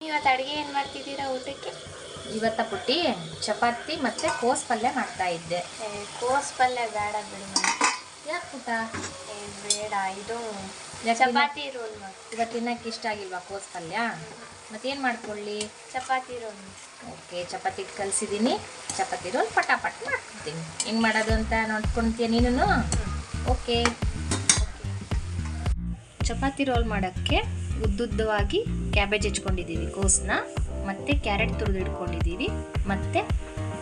ಇವತ್ತು ಅಡುಗೆ ಏನು ಮಾಡ್ತಿದ್ದೀರಾ ಊಟಕ್ಕೆ? ಇವತ್ತ ಪುಟ್ಟಿ ಚಪಾತಿ ಮತ್ತೆ ಕೋಸ್ ಪಲ್ಯ ಮಾಡ್ತಾ ಇದ್ದೆ. ಕೋಸ್ ಪಲ್ಯ ಬೇಡ ಬಿಡು. ಯಾಕೆ ಪುಟ್ಟ ಬೇಡ ಇದು ಚಪಾತಿ ರೋಲ್ ಮಾಡಿ. ಇವತ್ತು ತಿನ್ನಕ್ಕೆ ಇಷ್ಟ ಆಗಿಲ್ವಾ ಕೋಸ್ ಪಲ್ಯ? ಮತ್ತೇನು ಮಾಡ್ಕೊಳ್ಳಿ? ಚಪಾತಿ ರೋಲ್ ಓಕೆ ಚಪಾತಿ ಕಲಿಸಿದ್ದೀನಿ ಚಪಾತಿ ರೋಲ್ ಪಟಾಪಟ್ ಮಾಡ್ಕೊಡ್ತೀನಿ ಹೆಂಗೆ ಮಾಡೋದು ಅಂತ ನೋಡ್ಕೊಳ್ತೀಯ ನೀನು ಓಕೆ. ಚಪಾತಿ ರೋಲ್ ಮಾಡೋಕ್ಕೆ ಉದ್ದುದ್ದವಾಗಿ ಕ್ಯಾಬೇಜ್ ಹೆಚ್ಕೊಂಡಿದ್ದೀವಿ ಕೋಸ್ನ ಮತ್ತು ಕ್ಯಾರೆಟ್ ತುರಿದು ಇಟ್ಕೊಂಡಿದ್ದೀವಿ, ಮತ್ತು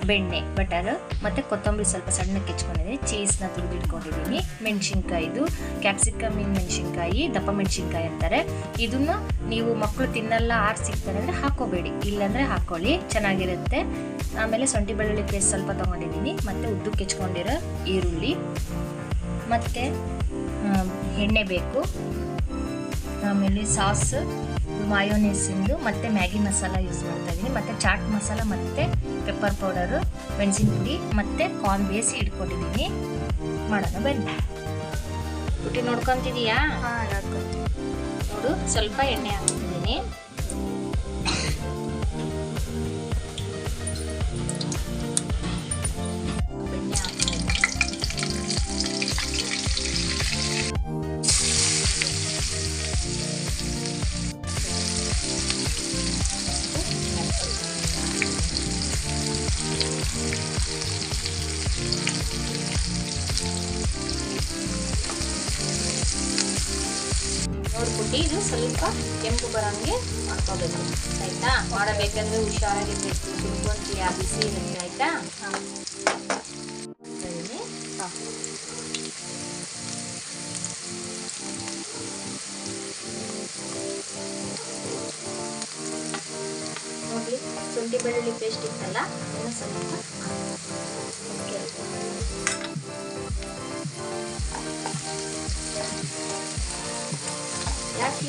ಬೆಣ್ಣೆ ಬಟರ್ ಮತ್ತು ಕೊತ್ತಂಬರಿ ಸ್ವಲ್ಪ ಸಣ್ಣಕ್ಕೆ ಹೆಚ್ಕೊಂಡಿದ್ದೀನಿ ಚೀಸ್ನ ತುರಿದು ಇಟ್ಕೊಂಡಿದ್ದೀನಿ ಮೆಣಸಿನ್ಕಾಯಿದು ಕ್ಯಾಪ್ಸಿಕಮ್ ಇನ್ ಮೆಣಸಿನ್ಕಾಯಿ, ದಪ್ಪ ಮೆಣಸಿನ್ಕಾಯಿ ಅಂತಾರೆ. ಇದನ್ನ ನೀವು ಮಕ್ಕಳು ತಿನ್ನಲ್ಲ, ಆರು ಸಿಗ್ತಾರೆ ಅಂದರೆ ಹಾಕೋಬೇಡಿ. ಇಲ್ಲಾಂದರೆ ಹಾಕ್ಕೊಳ್ಳಿ ಚೆನ್ನಾಗಿರುತ್ತೆ. ಆಮೇಲೆ ಸೊಂಟಿ ಬೆಳ್ಳುಳ್ಳಿ ಪೇಸ್ಟ್ ಸ್ವಲ್ಪ ತೊಗೊಂಡಿದ್ದೀನಿ ಮತ್ತು ಉದ್ದಕ್ಕೆ ಹೆಚ್ಕೊಂಡಿರೋ ಈರುಳ್ಳಿ, ಮತ್ತು ಎಣ್ಣೆ ಬೇಕು. ಆಮೇಲೆ ಸಾಸ್ ಮಾಯೋನೇಸಿಂದು ಮತ್ತು ಮ್ಯಾಗಿ ಮಸಾಲ ಯೂಸ್ ಮಾಡ್ತಾ ಇದ್ದೀನಿ ಮತ್ತು ಚಾಟ್ ಮಸಾಲ ಮತ್ತು ಪೆಪ್ಪರ್ ಪೌಡರು ಮೆಣಸಿನ ಪುಡಿ ಮತ್ತು ಕಾರ್ನ್ ಬೇಯಿಸಿ ಇಟ್ಕೊಂಡಿದ್ದೀನಿ ಮಾಡೋಣ ಬನ್ನಿ. ಪುಟ್ಟಿ ನೋಡ್ಕೊತಿದೀಯಾ? ಹಾಂ ನೋಡ್ಕೊತೀನಿ. ನೋಡು ಸ್ವಲ್ಪ ಎಣ್ಣೆ ಹಾಕ್ತಿದ್ದೀನಿ ನೋಡ್ಬಿಟ್ಟು ಇದು ಸ್ವಲ್ಪ ಕೆಂಪು ಬರೋಂಗೆ ಮಾಡ್ಕೋಬೇಕು. ಆಯ್ತಾ? ಮಾಡಬೇಕಂದ್ರೆ ಹುಷಾರಾಗಿರ್ಬೇಕು ಕುಡ್ಕೊಂತೀಯ ಬಿಸಿ ಇರುತ್ತೆ, ಆಯ್ತಾ? ನೋಡಿ, ಶುಂಠಿ ಬೆಳ್ಳುಳ್ಳಿ ಪೇಸ್ಟ್ ಇತ್ತಲ್ಲ ಸ್ವಲ್ಪ ಓಕೆ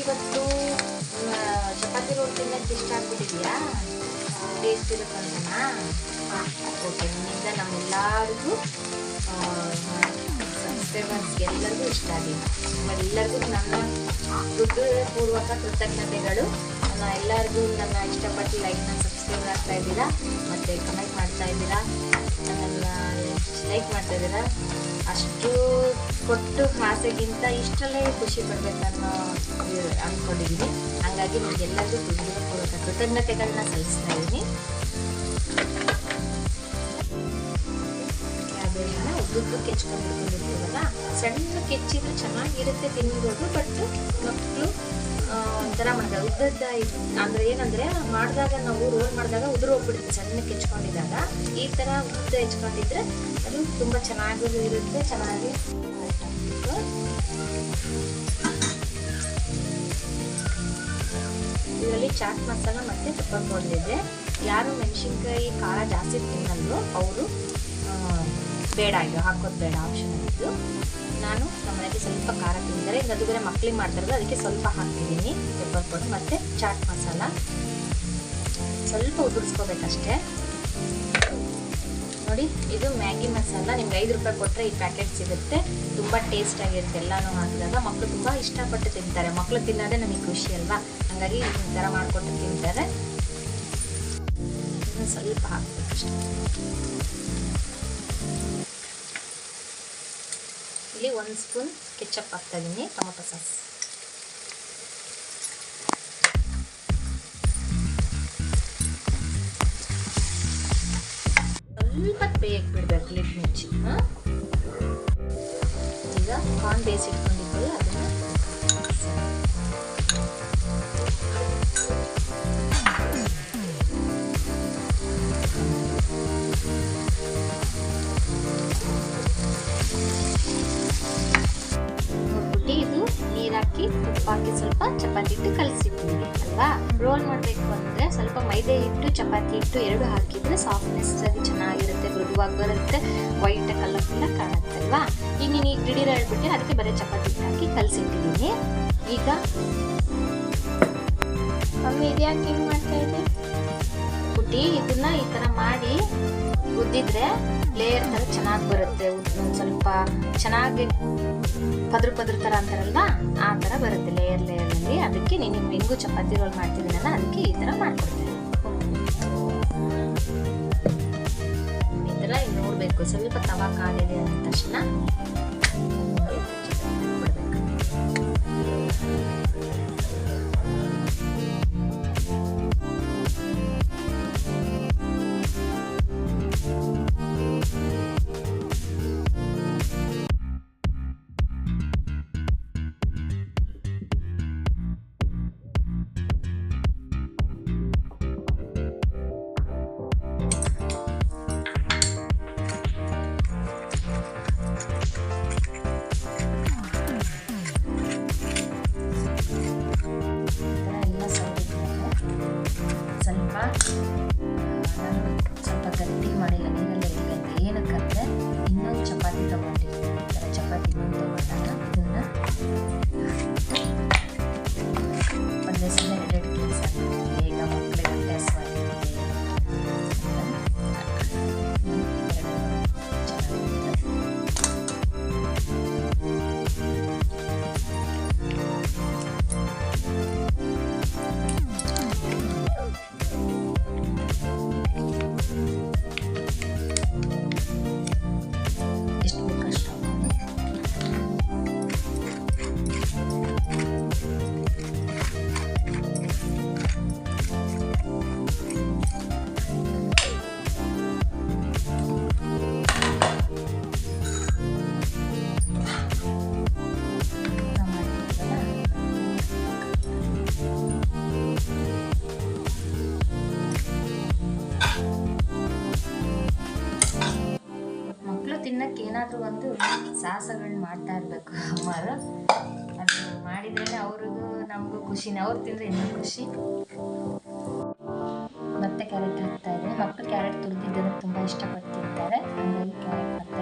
ಇವತ್ತು ಚಪಾತಿ ರೋಟಿ ತಿನ್ನಕ್ಕೆ ಇಷ್ಟ ಆಗ್ಬಿಟ್ಟಿದ್ಯಾ ಟೇಸ್ಟ್ ಇರುತ್ತಂತನಾ ಓಕೆ ನಿಮ್ಮಿಂದ ನಮ್ಮೆಲ್ಲರಿಗೂ ಸಬ್ಸ್ಕ್ರೈಬರ್ಸ್ಗೆ ಎಲ್ಲರಿಗೂ ಇಷ್ಟ ಆಗಿದೆ. ಎಲ್ಲರಿಗೂ ನನ್ನ ಹೃದಯಪೂರ್ವಕ ಕೃತಜ್ಞತೆಗಳು. ನಾನು ಎಲ್ಲರಿಗೂ ನನ್ನ ಇಷ್ಟಪಟ್ಟು ಲೈಕ್ನ ಸಬ್ಸ್ಕ್ರೈಬ್ ಆಗ್ತಾ ಇದ್ದೀರಾ ಮತ್ತು ಕಮೆಂಟ್ ಮಾಡ್ತಾ ಇದ್ದೀರಾ ನನ್ನನ್ನು ಲೈಕ್ ಮಾಡ್ತಾ ಇದ್ದೀರಾ ಅಷ್ಟು ಕೊಟ್ಟು ಆಸೆಗಿಂತ ಇಷ್ಟರಲ್ಲೇ ಖುಷಿ ಪಡ್ಬೇಕನ್ನೋ ಅಂದ್ಕೊಂಡಿದ್ದೀನಿ ಹಾಗಾಗಿ ನಿಮಗೆಲ್ಲರಿಗೂ ಹೃದಯಪೂರ್ವಕ ಕೃತಜ್ಞತೆಗಳನ್ನ ಸಲ್ಲಿಸ್ತಾ ಇದ್ದೀನಿ ಕ್ಯಾಬೇಜನ್ನ ಕೆಚ್ಕೊಂಡು ಸಣ್ಣ ಕೆಚ್ಚಿದ್ರೆ ಚೆನ್ನಾಗಿರುತ್ತೆ ತಿನ್ಬೋದು ಬಟ್ ಮಕ್ಕಳು ಒಂಥರ ಮಾಡಿದಾಗ ಉದ್ದದ್ದ ಅಂದ್ರೆ ಏನಂದ್ರೆ, ಮಾಡಿದಾಗ ನಾವು ರೋಲ್ ಮಾಡಿದಾಗ ಉದುರು ಹೋಗ್ಬಿಡುತ್ತೆ. ಸಣ್ಣ ಹೆಚ್ಕೊಂಡಿದ್ದಾಗ ಈ ಥರ ಉದ್ದ ಹೆಚ್ಕೊಂಡಿದ್ರೆ ಅದು ತುಂಬ ಚೆನ್ನಾಗಿ ಇರುತ್ತೆ, ಚೆನ್ನಾಗಿ ಇದರಲ್ಲಿ ಚಾಟ್ ಮಸಾಲ ಮತ್ತೆ ತುಪ್ಪ ಇದೆ. ಯಾರು ಮೆಣಸಿನ್ಕಾಯಿ ಖಾರ ಜಾಸ್ತಿ ತಿನ್ನಲ್ವೋ ಅವರು ಬೇಡ, ಇದು ಹಾಕೋದು ಬೇಡ ಆಪ್ಷನ್ ನಾನು ನಮ್ಮ ಮನೆಗೆ ಸ್ವಲ್ಪ ಖಾರ ತಿಂದರೆ ಗದುಗರೆ ಮಕ್ಳಿಗೆ ಮಾಡ್ತಾರಲ್ಲ ಅದಕ್ಕೆ ಸ್ವಲ್ಪ ಹಾಕ್ತಿದ್ದೀನಿ ಪೆಪ್ಪರ್ ಪೌಡರ್ ಮತ್ತು ಚಾಟ್ ಮಸಾಲ ಸ್ವಲ್ಪ ಉದುರಿಸ್ಕೋಬೇಕಷ್ಟೇ. ನೋಡಿ, ಇದು ಮ್ಯಾಗಿ ಮಸಾಲ. ನಿಮ್ಗೆ ಐದು ರೂಪಾಯಿ ಕೊಟ್ಟರೆ ಈ ಪ್ಯಾಕೆಟ್ ಸಿಗುತ್ತೆ. ತುಂಬ ಟೇಸ್ಟ್ ಆಗಿರುತ್ತೆ. ಎಲ್ಲನೂ ಹಾಕಿದಾಗ ಮಕ್ಕಳು ತುಂಬ ಇಷ್ಟಪಟ್ಟು ತಿಂತಾರೆ. ಮಕ್ಕಳು ತಿನ್ನೋದೇ ನಮಗೆ ಖುಷಿ ಅಲ್ವಾ? ಹಾಗಾಗಿ ಈ ಥರ ಮಾಡಿಕೊಟ್ಟು ತಿಂತಾರೆ. ಸ್ವಲ್ಪ ಹಾಕ್ಬೇಕಷ್ಟೆ. ಇಲ್ಲಿ ಒಂದು ಸ್ಪೂನ್ ಕೆಚಪ್ ಹಾಕ್ತಾಯಿದ್ದೀನಿ ಟೊಮೊಟೊ ಸಾಸ್. ಸ್ವಲ್ಪ ಬೇಯಕ್ಕೆ ಬಿಡ್ಬೇಕು ಲಿಡ್ ಮುಚ್ಚಿ ಈಗ ಕಾರ್ನ್ ಬೇಸ್ ಚಪಾತಿ ಕಲಸಿಟ್ಟಿದ್ದೀವಿ ಅಲ್ವಾ? ರೋಲ್ ಮಾಡಬೇಕು ಅಂದರೆ ಸ್ವಲ್ಪ ಮೈದೆ ಹಿಟ್ಟು, ಚಪಾತಿ ಹಿಟ್ಟು ಎರಡು ಹಾಕಿದರೆ ಸಾಫ್ಟ್ನೆಸ್ ಆಗಿ ಚೆನ್ನಾಗಿರುತ್ತೆ ಮೃದುವಾಗಿ ಬರುತ್ತೆ ವೈಟ್ ಕಲರ್ಫುಲ್ಲ ಕಾಣುತ್ತೆ, ಅಲ್ವಾ? ಈಗ ನೀನು ಈಗ ದಿಢೀರ್ ಹೇಳ್ಬಿಟ್ಟು ಅದಕ್ಕೆ ಬರೀ ಚಪಾತಿ ಹಾಕಿ ಕಲಸಿಟ್ಟಿದ್ದೀನಿ. ಈಗ ಮಮ್ಮಿ, ಇದ್ಯಾಕೆ ಹಿಂಗೆ ಮಾಡ್ತಾ ಇದ್ದೆ? ಕುಟ್ಟಿ ಇದನ್ನ ಈ ತರ ಮಾಡಿ ಉದ್ದಿದ್ರೆ ಲೇಯರ್ ತರ ಚೆನ್ನಾಗಿ ಬರುತ್ತೆ. ಸ್ವಲ್ಪ ಚೆನ್ನಾಗಿ ಪದ್ರ ಪದ್ರ ತರ ಅಂತಾರಲ್ಲ ಆ ತರ ಬರುತ್ತೆ ಲೇಯರ್ ಲೇಯರ್ ಅಲ್ಲಿ. ಅದಕ್ಕೆ ನೀನು ಹೆಂಗು ಚಪಾತಿ ರೋಲ್ ಮಾಡ್ತಿದ್ದೀನಲ್ಲ, ಅದಕ್ಕೆ ಈ ತರ ಮಾಡ್ಕೊಡ್ತೀನಿ. ಈ ತರ ನೋಡ್ಬೇಕು. ಸ್ವಲ್ಪ ತವಾ ಕಾಲಿದೆ ಅಂದ ತಕ್ಷಣ. ಒಂದು ಸಾಹಸಗಳನ್ನ ಮಾಡ್ತಾ ಇರಬೇಕು ಅಮ್ಮರು ಅದು ಮಾಡಿದ್ರೆ ಅವ್ರಿಗೂ ನಮಗೂ ಖುಷಿನೇ, ಅವ್ರು ತಿಂದ್ರೆ ಇನ್ನೂ ಖುಷಿ. ಮತ್ತೆ ಕ್ಯಾರೆಟ್ ಹಾಕ್ತಾ ಇದೆ ಮಕ್ಕಳು ಕ್ಯಾರೆಟ್ ತುರಿದಿದ್ದನ್ನು ತುಂಬ ಇಷ್ಟಪಟ್ಟು ತಿಂತಾರೆ ಕ್ಯಾರೆಟ್ ಮತ್ತೆ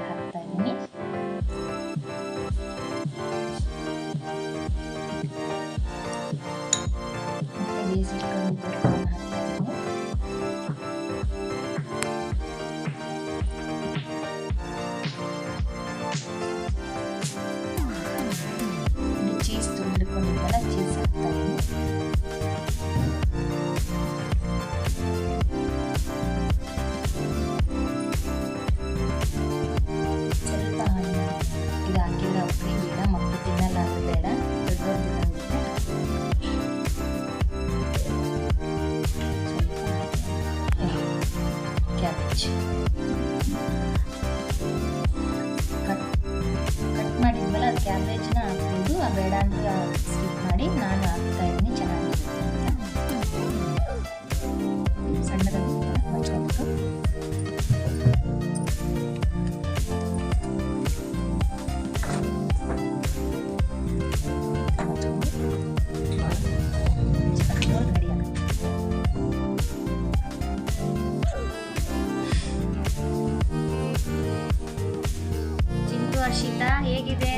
podcast. ಶೀತ ಹೇಗಿದೆ?